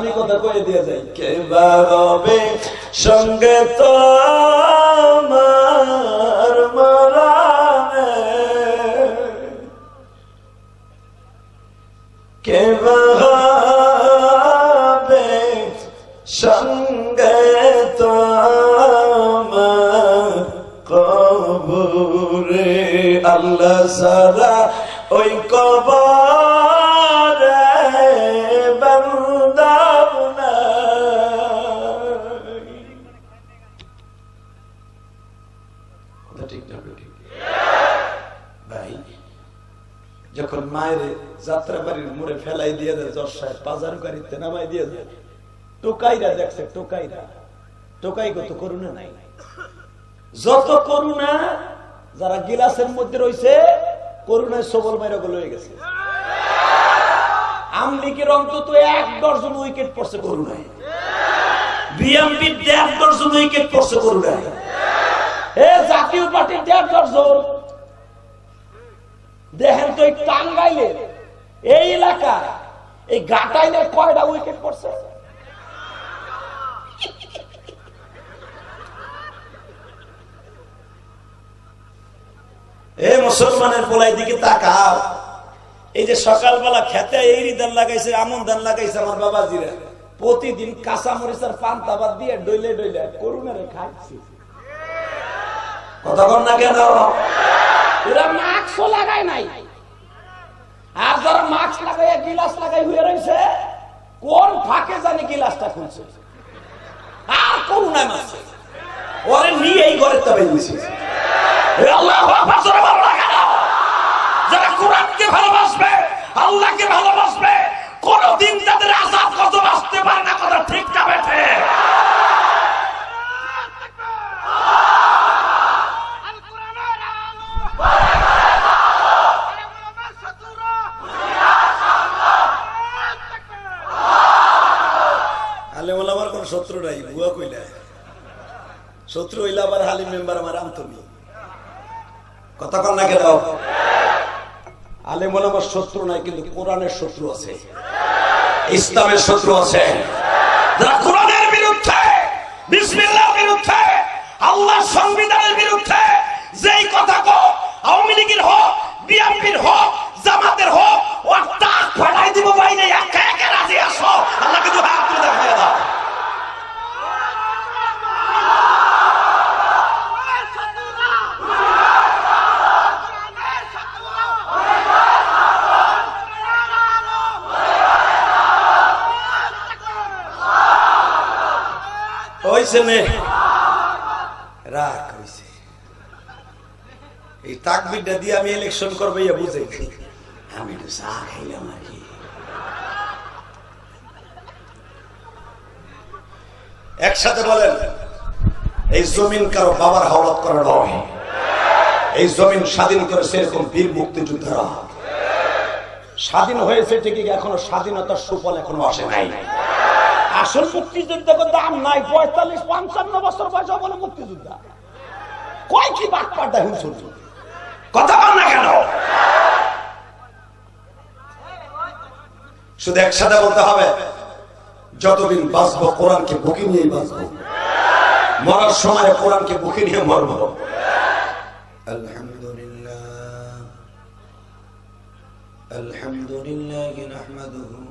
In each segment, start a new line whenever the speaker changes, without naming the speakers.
দামি কথা কয়ে দিয়ে যাই কে হবে? সঙ্গে তো আমার সঙ্গে তো আল্লাহ সারা মায়ের যাত্রা বাড়ির মোড়ে ফেলাই দিয়ে সাহেব গাড়িতে নামাই দিয়ে টোকাইরা দেখছে, টোকাইরা। টোকাই কত করুণা নাই। যত করুণা যারা গিলাসের মধ্যে রয়েছে করুণায় সবল মাইরা হয়ে গেছে। আমলিকের অন্তত এক দর্জন উইকেট পড়ছে করুণায়। বিএমপির দেড় দর্জন উইকেট পড়ছে করুণায়। এ জাতীয় পার্টির দেড় দর্জন। দেখেন তো এই টাঙ্গাইলে এই এলাকা, এই গাটাইলের কয়টা উইকেট পড়ছে? এ মুসলমানের পোলাই দিকে তাকাও। এই যে সকালবেলা খেতে এই ধান লাগাইছে, আমন ধান লাগাইছে আমার বাবাজিরা। প্রতিদিন কাঁচা মরিচার পান্তা বাদ দিয়ে ডইলে ডইলে করুণারে খাইছি। কতক্ষণ না কেন? ওরা মাস্কও লাগায় নাই। আর যারা মাস্ক লাগাই গিলাস লাগাই হয়ে রয়েছে কোন ফাঁকে জানি গিলাসটা খুলছে। আর করুণা মাসে ওরে নিয়ে এই ঘরে তবে দিয়েছে যারা কোরআনকে ভালোবাসবে, আল্লাহকে ভালোবাসবে কোনদিন তাদের আজাদ কত বাঁচতে পারে না কথা ঠিক না বেঠে আলে আমার শত্রু নাই কইলা শত্রু হইলে হালিম মেম্বার, আমার কথা কন না কেন? আমার শত্রু নাই, কিন্তু কোরআনের শত্রু আছে। ইসলামের শত্রু আছে। কোরআনের বিরুদ্ধে, বিসমিল্লাহর বিরুদ্ধে, আল্লাহর সংবিধানের বিরুদ্ধে যেই কথা কো আওয়ামী লীগের হোক, বিএনপির হোক জামাতের হোক ও টাক ফাটাই দিব বাইরে একে একে রাজি আসো আল্লাহকে দু হাত তুলে দেখাইয়া দাও হইছে নে রাখ হইছে এই তাকবিরটা দিয়ে আমি ইলেকশন করব, ইয়া বুঝে আমি চা খাইলাম একসাথে বলেন, এই জমিন কারও বাবার হাওলাত করা নয় এই জমিন স্বাধীন করেছে এরকম বীর মুক্তিযোদ্ধারা। স্বাধীন হয়েছে ঠিকই, এখনও স্বাধীনতার সুফল এখনও আসে নাই। আসল মুক্তিযোদ্ধা দাম নাই, পঁয়তাল্লিশ, পঞ্চান্ন বছর বয়স বলে মুক্তিযুদ্ধা। কয় কি বাট পাটা হুসুর কথা বল না কেন? শুধু একসাথে বলতে হবে, যতদিন বাঁচবো, কোরআনকে বুকে নিয়ে বাঁচবো। মরার সময় কোরআনকে বুকে নিয়ে মরবো। আলহামদুলিল্লাহ। আলহামদুলিল্লাহ, নাহমাদুহু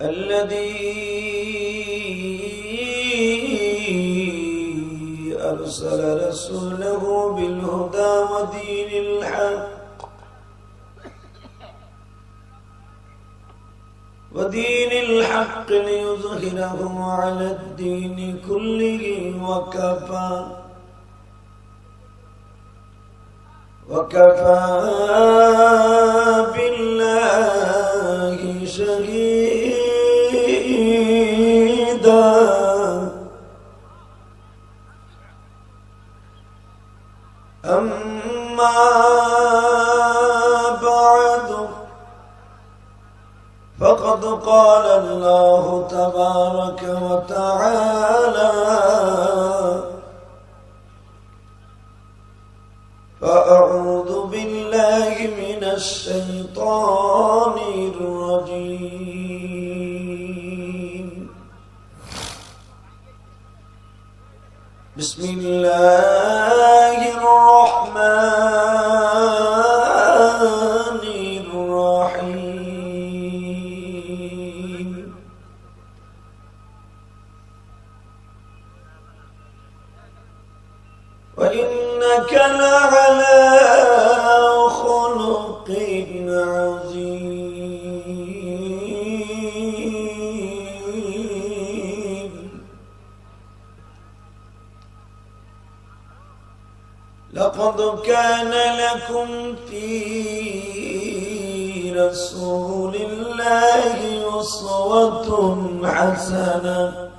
الذي أرسل رسوله بالهدى ودين الحق. ودين الحق ليظهره على الدين كله وكفى. وكفى بالله شهيدا الرحيم وإنك لعلى خلق عظيم. لقد كان لكم في رسول الله أسوة حسنة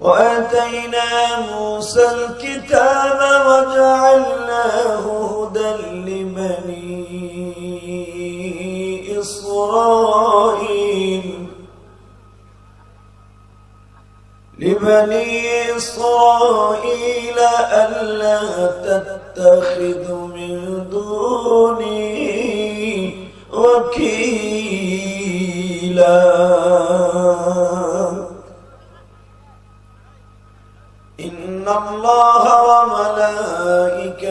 وآتينا موسى الكتاب وجعلناه هدى لبني إسرائيل. لبني إسرائيل ألا تتخذوا من دوني وكيلا. إن الله وملائكته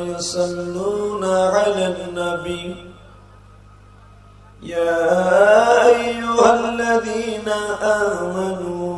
يصلون على النبي. يا أيها الذين آمنوا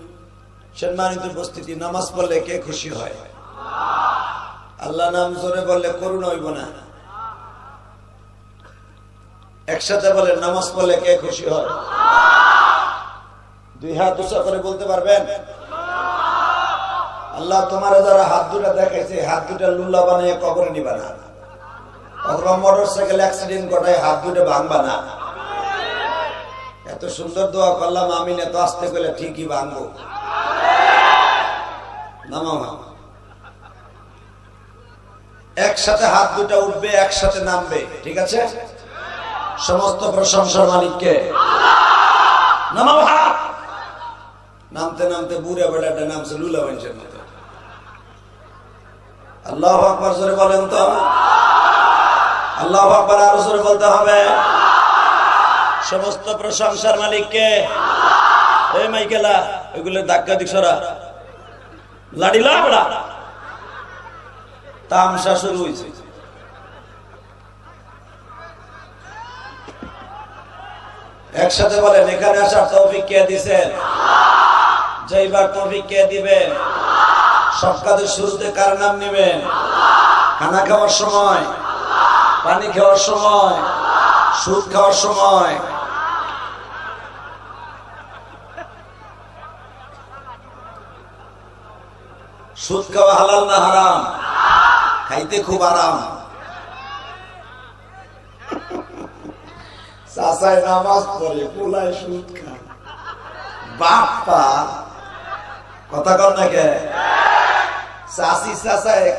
সম্মানিত উপস্থিতি, নামাজ পড়লে কে খুশি হয়? আল্লাহ নাম জোরে বললে করুণ হইব না। একসাথে বলে নামাজ পড়লে কে খুশি হয়? দুই হাত উঁচা করে বলতে পারবেন? আল্লাহ তোমার যারা হাত দুটা দেখাইছে, হাত দুটা লুল্লা বানিয়ে কবরে নিবা না। অথবা মোটর সাইকেল অ্যাক্সিডেন্ট ঘটায় হাত দুটো ভাঙবা না। এত সুন্দর দোয়া করলাম আমি না তো আসতে গেলে ঠিকই ভাঙবো। একসাথে হাত দুটা উঠবে, একসাথে নামবে, ঠিক আছে? সমস্ত প্রশংসার মালিককে। নামতে নামতে বুড়ে বেড়াটা নামছে লুলা মানুষের মতো। আল্লাহ আকবর জোরে বলেন তো। আল্লাহ আকবর আরও জোরে বলতে হবে। সমস্ত প্রশংসার মালিককে। এই মাইকেলা ওইগুলো ধাক্কা দিক সরা। লাডিলা বেড়া। তামসা শুরু হয়েছে একসাথে বলেন, এখানে আসার তৌফিক কে দিছেন? যাইবার তৌফিক কে দিবেন? সব কাজের শুরুতে কার নাম নেবেন? খানা খাওয়ার সময়? পানি খাওয়ার সময়? সুদ খাওয়ার সময়? সুদ খাওয়া হালাল না হারাম? খাইতে খুব আরাম। চাষায় নামাজ পড়ে, পোলায় সুদ খায়। বাপ্পা কথা কর চাষি চাষায়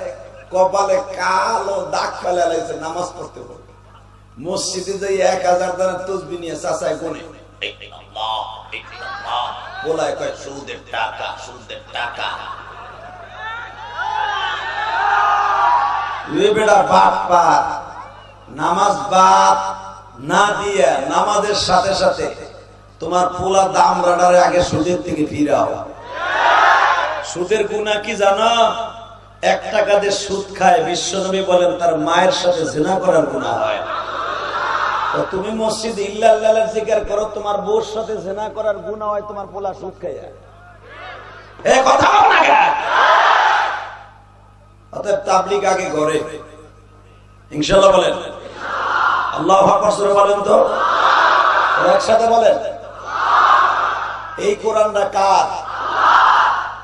কপালে কালো দাগ ফেলে লাগছে নামাজ পড়তে পড়তে। মসজিদে যাই এক হাজার দানের তসবি নিয়ে চাষায় কোনে বলায় কয়, সুদের টাকা সুদের টাকা। এ বেটা বাপ্পা নামাজ বাদ না দিয়া নামাজের সাথে সাথে তোমার পোলা দাম রাডারে আগে সুদের থেকে ফিরাও। সুদের গুণা কি জানো? এক টাকা দিয়ে সুদ খায়। বিশ্বনবী বলেন, তার মায়ের সাথে জেনা করার গুণা হয়। তুমি মসজিদ ইল্লাল্লাহ জিকার করো, তোমার বউর সাথে জেনা করার গুণা হয়, তোমার পোলা সুদ খাইয়া। এ কথা না? অতএব তাবলিগ আগে করে ইনশাল্লাহ বলেন। আল্লাহ বলেন তো? একসাথে বলেন। এই কোরআনটা কার?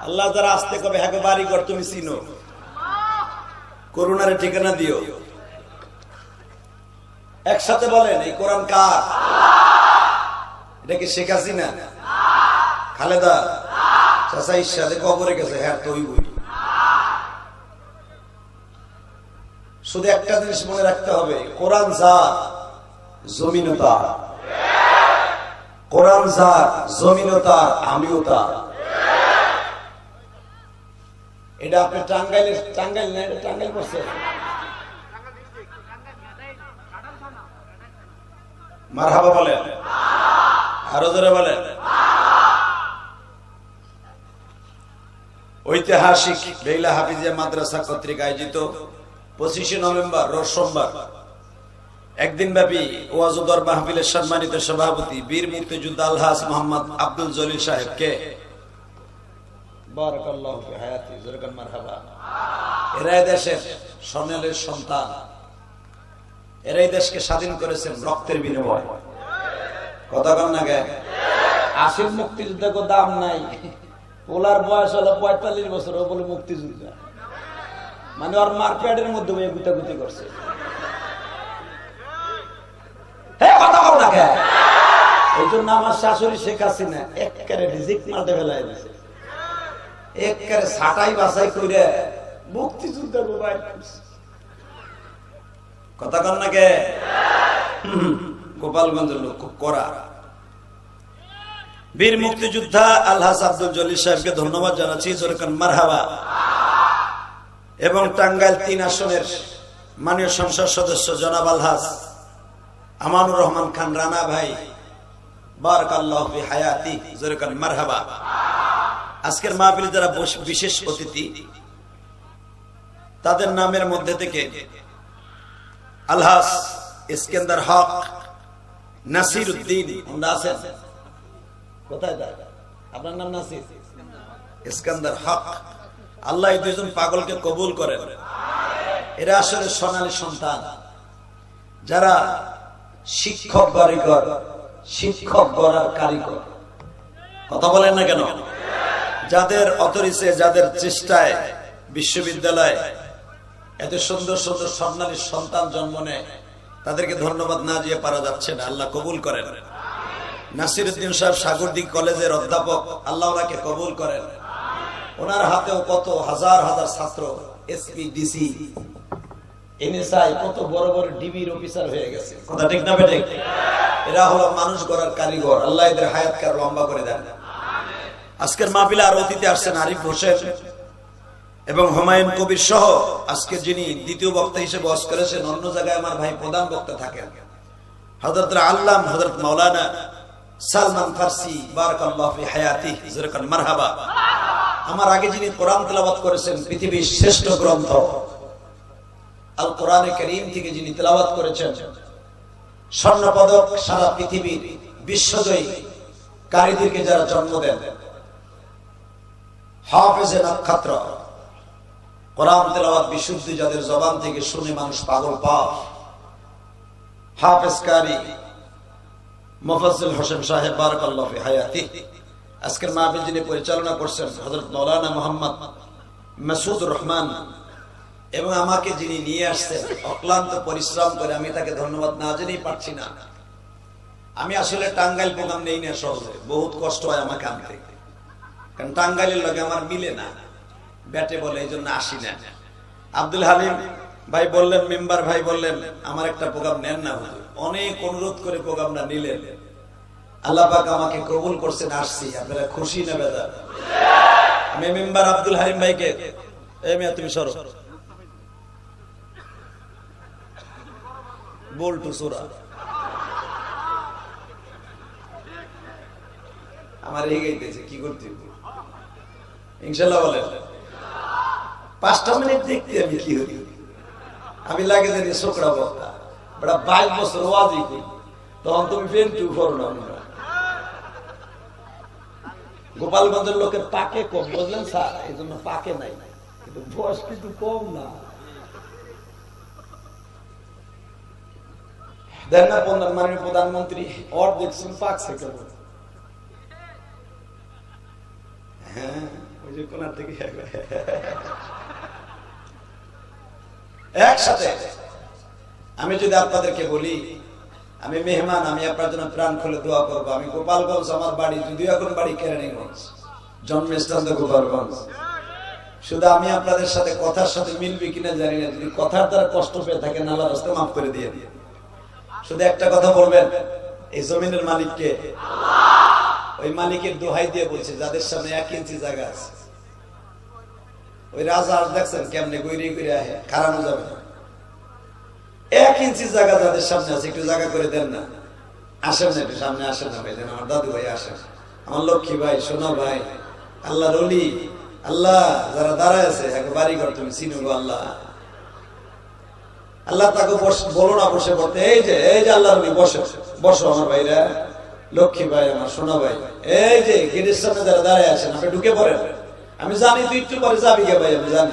আল্লাহ আসতে কবে হ্যাঁ বাড়ি তুমি চিনো। করুণারে ঠিকানা দিও। একসাথে বলেন, এই কোরআন কার? এটা শেখ হাসিনা? খালেদা? চাষা ইসাদে কবরে গেছে। হ্যাঁ তুই শুধু একটা জিনিস মনে রাখতে হবে, কোরআন যার জমিনও তার। কোরআন যার জমিনও তার, আমিও তার। এটা আপনি টাঙ্গাইল না, এটা টাঙ্গাইল মারহাবা বলেন। আরও জোরে বলেন। ঐতিহাসিক বেইলা হাফিজিয়া মাদ্রাসা কর্তৃক আয়োজিত পঁচিশে নভেম্বর, রোজ সোমবার। একদিন ব্যাপী ওয়াজুদর মাহফিলের সম্মানিত সভাপতি বীর মুক্তিযোদ্ধা আলহাস মোহাম্মদ আব্দুল জলিল জোরকান মারহাবা। এরাই সন্তান। এরাই দেশকে স্বাধীন রক্তের কথা দাম নাই। ওলার পঁয়তাল্লিশ বছর, ও বলে মুক্তিযোদ্ধা। মানে ওর মারপ্যাডের মধ্যে গুতাগুতি করছে। এই জন্য আমার শাশুড়ি শেখ একেবারে রিজিক মারতে ফেলাই দিছে একেবারে ছাটাই করে মুক্তিযুদ্ধ কথা কন না কে? গোপালগঞ্জের লোক করা বীর মুক্তিযোদ্ধা আলহাস আব্দুল জলিল সাহেবকে ধন্যবাদ জানাচ্ছি। জোরকান মারহাবা। এবং টাঙ্গাইল তিন আসনের মাননীয় সংসদ সদস্য জনাব আলহাস আমানুর রহমান খান রানা ভাই আজকের যারা বিশেষ অতিথি, তাদের নামের মধ্যে থেকে আলহাস ইস্কেন্দার হক নাসির উদ্দিন আছেন? কোথায় আপনার নাম নাসির? ইস্কান্দার হক। আল্লাহ এই দুজন পাগলকে কবুল করেন। এরা আসলে সোনালী সন্তান। যারা শিক্ষক কারিগর শিক্ষক গড়ার কারিগর। কথা বলেন না কেন? যাদের অতরিসে যাদের চেষ্টায় বিশ্ববিদ্যালয় এত সুন্দর সুন্দর স্বর্ণালীর সন্তান জন্ম নেয়, তাদেরকে ধন্যবাদ না দিয়ে পারা যাচ্ছে না। আল্লাহ কবুল করেন। নাসিরুদ্দিন সাহেব সাগরদিক কলেজের অধ্যাপক, আল্লাহ ওনাকে কবুল করেন। ওনার হাতেও কত হাজার হাজার ছাত্র এসপি ডিসি এনএসআই কত বড় বড় ডিবির অফিসার হয়ে গেছে। কথা ঠিক না বেটে এরা হলো মানুষ গড়ার কারিগর। আল্লাহ এদের হায়াতকার লম্বা করে দেন। আজকের মাহফিলে আর অতিথি আসছেন আরিফ হোসেন এবং হুমায়ুন কবির সহ আজকে যিনি দ্বিতীয় বক্তা হিসেবে বস করেছেন, অন্য জায়গায় আমার ভাই প্রধান বক্তা থাকেন। হযরত আল্লাম, হযরত মাওলানা সালমান ফারসি, বারাকাল্লাহু হায়াতি জরকান মারহাবা। আমার আগে যিনি কোরআন তেলাওয়াত করেছেন, পৃথিবীর শ্রেষ্ঠ গ্রন্থ, আল কোরআনে করিম থেকে যিনি তেলাওয়াত করেছেন স্বর্ণ পদক সারা পৃথিবীর বিশ্বজয়ী কারীদেরকে যারা জন্ম দেন। হাফেজে নক্ষত্র, কোরআন তেলাওয়াত বিশুদ্ধি যাদের জবান থেকে শুনে মানুষ পাগল পায় হাফেজ কারি, মুফাজ্জল হোসেন সাহেব হায়াতি। আজকের মাহফিল যিনি পরিচালনা করছেন হজরত মাওলানা মোহাম্মদ মাসুদুর রহমান এবং আমাকে যিনি নিয়ে আসছেন, অক্লান্ত পরিশ্রম করে আমি তাকে ধন্যবাদ না জেনেই পারছি না। আমি আসলে টাঙ্গাইল প্রোগ্রাম নেই না সহজে বহুত কষ্ট হয় আমাকে আনতে। কারণ টাঙ্গাইলের লগে আমার মিলে না। ব্যাটে বলে, এই জন্য আসি না। আব্দুল হালিম ভাই বললেন, মেম্বার ভাই বললেন, আমার একটা প্রোগ্রাম নেন না। অনেক অনুরোধ করে প্রোগ্রামটা নিলেন। আল্লাহ আমাকে কবুল আসছি। আপনারা খুশি আমি মেম্বার আব্দুল ভাইকে তুমি বল্টু আমার কি করতে ইনশাল্লাহ বলেন। পাঁচটা মিনিট দেখতে আমি কি হই আমি লাগে জানি শোকরা বক্তা। বড় বাইশ বছর ওয়াজি তখন তুমি ফেন টু করো না গোপালগঞ্জের লোকের পাকে কম, বুঝলেন স্যার? এই জন্য পাকে নাই। কিন্তু বয়স কিন্তু কম না। প্রধানমন্ত্রী হ্যাঁ ওই একসাথে। আমি যদি আপনাদেরকে বলি আমি মেহমান, আমি আপনার জন্য প্রাণ খুলে দোয়া করব। আমি গোপালগঞ্জ, আমার বাড়ি, যদিও এখন বাড়ি কেরানীগঞ্জ। জন্মস্থান তো গোপালগঞ্জ। শুধু আমি আপনাদের সাথে কথার সাথে মিলবে কিনা জানি না। যদি কথার দ্বারা কষ্ট পেয়ে থাকেন আল্লাহ রাস্তা মাফ করে দিয়ে দিয়ে শুধু একটা কথা বলবেন, এই জমিনের মালিককে। ওই মালিকের দোহাই দিয়ে বলছে, যাদের সামনে এক ইঞ্চি জায়গা আছে। ওই রাজা আর দেখছেন কেমনে গৈরি করে আহে খারানো যাবে না। এক ইঞ্চি জায়গা যাদের সামনে আছে, একটু জায়গা করে দেন না। আসেন না একটু, সামনে আসেন না ভাই আমার দাদু ভাই আসেন। আমার লক্ষ্মী ভাই, সোনা ভাই আল্লাহ রলি আল্লাহ যারা দাঁড়ায় আছে, এক বাড়ি ঘর তুমি চিনো আল্লাহ। আল্লাহ তাকে বলো না, বসে পড়তে এই যে এই যে আল্লাহ রলি বসে। বসো আমার ভাইরা। লক্ষ্মী ভাই, আমার সোনা ভাই। এই যে, গেটের সামনে যারা দাঁড়ায় আছেন, আপনি ঢুকে পড়েন। আমি জানি তুই একটু পরে যাবি গে ভাই, আমি জানি।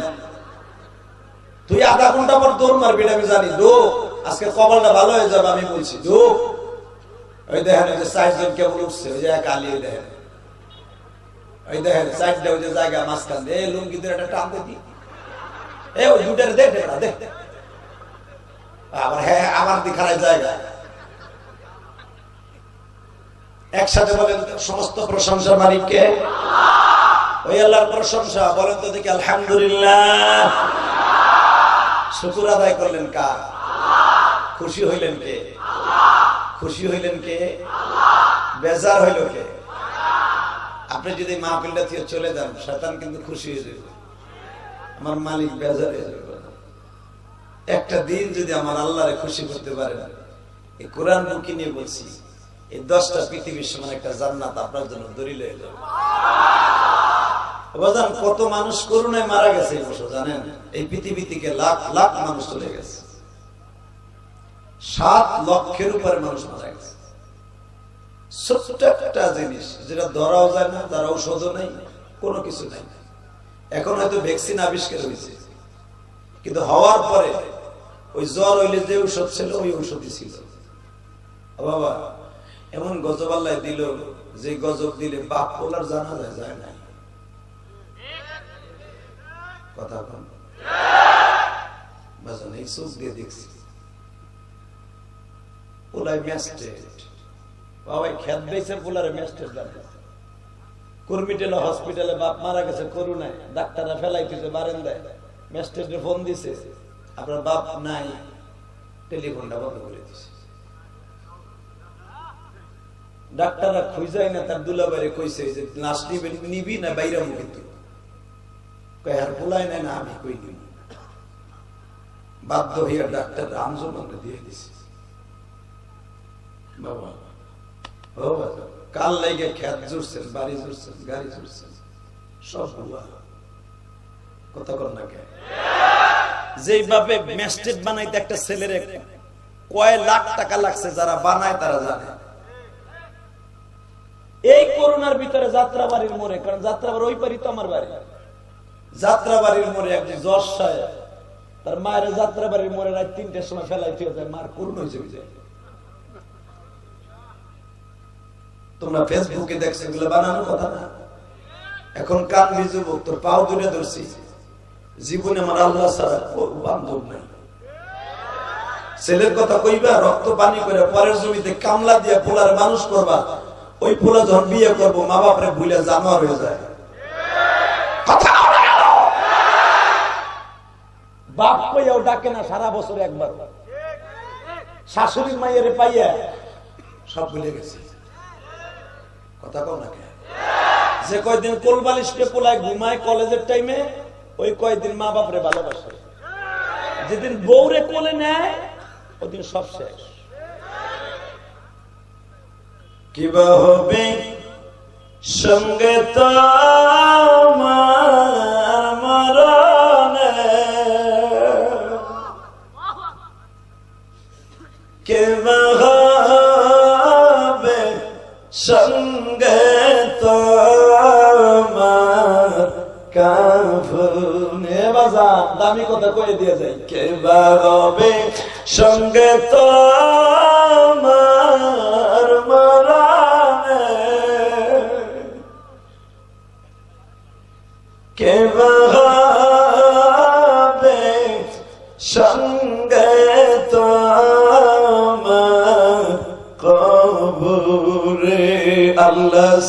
তুই আধা ঘণ্টা পর দৌড় মারবি আমি জানি। দো আজকে কপালটা ভালো হয়ে যাবে আমি বলছি দো ওই দেখেন, ওই যে চারজন কেমন উঠছে, ওই যে এক দেখেন। ওই দেখেন, চারটা ওই যে জায়গা মাঝখান দিয়ে, এই লুঙ্গিদের একটা টান দেখি। এ, ওই দুটার দেখ আবার হ্যাঁ আমার দিখারায় জায়গা। একসাথে বলেন, সমস্ত প্রশংসা মালিককে? ওই আল্লাহর প্রশংসা, বলেন তো দেখি, আলহামদুলিল্লাহ। শুকুর আদায় করলেন কার? খুশি হইলেন কে? খুশি হইলেন কে? বেজার হইল কে? আপনি যদি মা মাহফিলটা থেকে চলে যান, শয়তান কিন্তু খুশি হয়ে যাবে। আমার মালিক বেজার হয়ে যাবে। একটা দিন যদি আমার আল্লাহরে খুশি করতে পারেন, এই কোরআন বুকি নিয়ে বলছি, এই দশটা পৃথিবীর সমান একটা জান্নাত আপনার জন্য দরিল হয়ে যাবে। কত মানুষ করুণায় মারা গেছে জানেন? এই পৃথিবী থেকে লাখ লাখ মানুষ চলে গেছে। সাত লক্ষের উপরে মানুষ মারা গেছে। এখন হয়তো ভ্যাকসিন আবিষ্কার কিন্তু হওয়ার পরে ওই হইলে যে ছিল, ওই এমন গজব দিল, যে গজব দিলে বাপ পোলার জানা যায় যায় না। কথা কন চোখ দিয়ে দেখছি। পোলাই ম্যাস্টেড বাবাই খেত বেছে পোলারে ম্যাস্টেড জানে কুর্মিটেলা হসপিটালে বাপ মারা গেছে করুণায়। ডাক্তাররা ফেলাইতেছে, বারেন্দায়। ম্যাস্টেডে ফোন দিছে, আপনার বাপ নাই। টেলিফোনটা বন্ধ করে দিছে। ডাক্তাররা খুঁজাই না, তার দুলাবারে কইছে যে লাশ নিবি না, বাইরে মুখে তুই কয় আর নাই না আমি কই নিব বাধ্য ডাক্তার দিয়ে বাবা কাল খেত জুড়ছেন, বাড়ি জুড়ছেন, গাড়ি জুড়ছেন, সব কথা কর না কে? বানাইতে একটা ছেলের কয় লাখ টাকা লাগছে যারা বানায় তারা জানে। এই করোনার ভিতরে যাত্রাবাড়ির মোড়ে, কারণ যাত্রাবাড়ি ওই পারি তো আমার বাড়ি। যাত্রাবাড়ির মোড়ে একজন জজ সাহেব, তার মায়ের যাত্রাবাড়ির মোড়ে রাত তিনটের সময় ফেলাইতে হতে মার করুন হয়েছে তোমরা ফেসবুকে দেখছ, এগুলো বানানো কথা না? এখন কান যুবক, তোর পাও দূরে ধরছি। জীবনে আমার আল্লাহ ছাড়া বান্ধব নাই। ছেলের কথা কইবা, রক্ত পানি করে পরের জমিতে কামলা দিয়ে পোলার মানুষ করবা। ওই পোলা যখন বিয়ে করব মা বাপরে ভুলে জানোয়ার হয়ে যায়। বাপ কইয়াও ডাকে না সারা বছর একবার। শাশুড়ির মাইয়ের পাইয়া সব ভুলে গেছে। কথা কও না? যে কয়দিন কোলবালিশকে পোলায় ঘুমায় কলেজের টাইমে, ওই কয়দিন মা বাপরে ভালোবাসে। যেদিন বউরে কোলে নেয়, ওদিন সব শেষ। কিবা হবে? সঙ্গে তোমার সঙ্গে কাফনে দামি কথা কয়ে দিয়ে যাই কে হবে সঙ্গে তোমার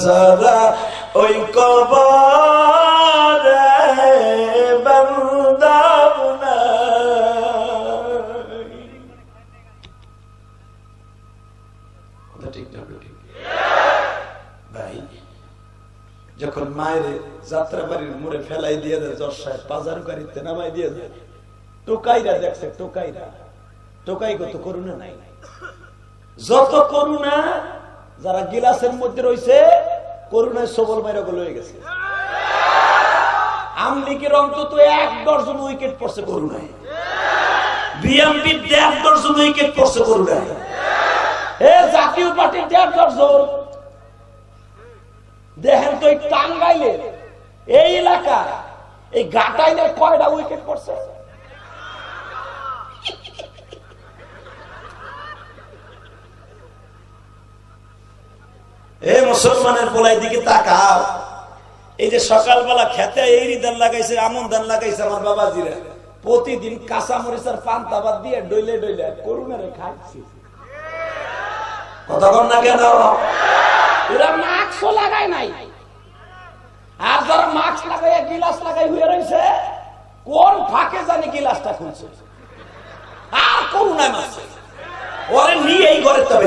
সারা ওই কবরে যখন মায়ের যাত্রা বাড়ির মোড়ে ফেলাই দিয়ে দেয়, জজ সাহেব, বাজার গাড়িতে নামাই দিয়ে দেয় টোকাইরা দেখছে, টোকাইরা। টোকাই কত করুণা নাই। যত করুণা যারা গিলাসের মধ্যে রয়েছে, করুণায় সবল মাইরা হয়ে গেছে। আমলিকের অন্তত এক ডর্জন উইকেট পড়ছে করুণায়। দেড় উইকেট পড়ছে করুণায়। এ জাতীয় পার্টির দেড় ডর্জন দেখেন তো এই এই এলাকা এই গাটাইলের কয়টা উইকেট পড়ছে? মুসলমানের পোলাই দিকে তাকাও। এই যে সকালবেলা খেতে এই ধান লাগাইছে, আমন ধান লাগাইছে আমার বাবাজিরা। প্রতিদিন কাঁচা মরিচার পান্তা বাদ দিয়ে ডইলে ডইলে করুণারে খাইছি। কথা কর না কেন? এরা মাস্কও লাগায় নাই। আর যারা মাস্ক লাগাই গিলাস লাগাই হয়ে রয়েছে কোন ফাঁকে জানি গিলাসটা খুলছে। আর করুণায় মাসে ওরে নিয়ে এই ঘরের তবে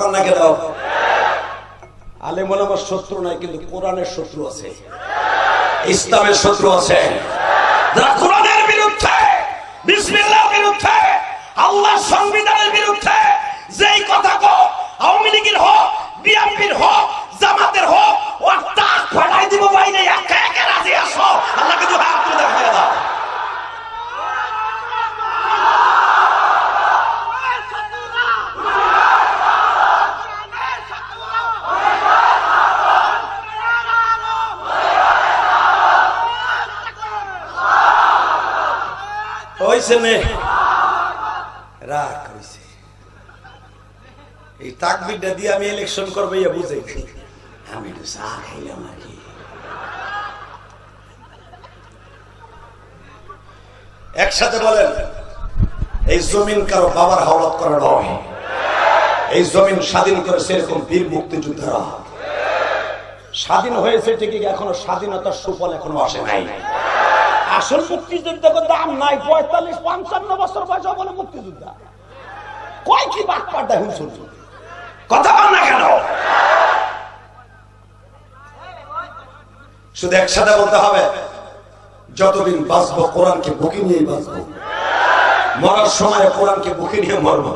কন না কেন? আলেম আমার শত্রু নাই, কিন্তু কোরআনের শত্রু আছে। ইসলামের শত্রু আছে। যারা কোরআনের বিরুদ্ধে বিরুদ্ধে, আল্লাহর সংবিধানের বিরুদ্ধে যেই কথা কো আওয়ামী লীগের হোক, বিএনপির হোক, জামাতের হোক ও টাক ফাটাই দিব বাইরে, একে একে রাজি আসো আল্লাহকে দু হাত তুলে দেখাই দাও। একসাথে বলেন, এই জমিন কারও বাবার হাওলাত করা নয়। এই জমিন স্বাধীন করে এরকম বীর মুক্তিযোদ্ধারা। স্বাধীন হয়েছে ঠিকই, এখনও স্বাধীনতার সুফল এখনও আসে নাই। আসল মুক্তিযুদ্ধের দাম নাই, পঁয়তাল্লিশ, পঞ্চান্ন বছর বয়স বলে মুক্তিযোদ্ধা। কয় কি বাদ পাড্ডা হুঁসুর কথা বল না কেন? শুধু একসাথে বলতে হবে, যতদিন বাঁচবো, কোরআনকে বুকে নিয়ে বাঁচবো। মরার সময় কোরআনকে বুকে নিয়ে মরবো।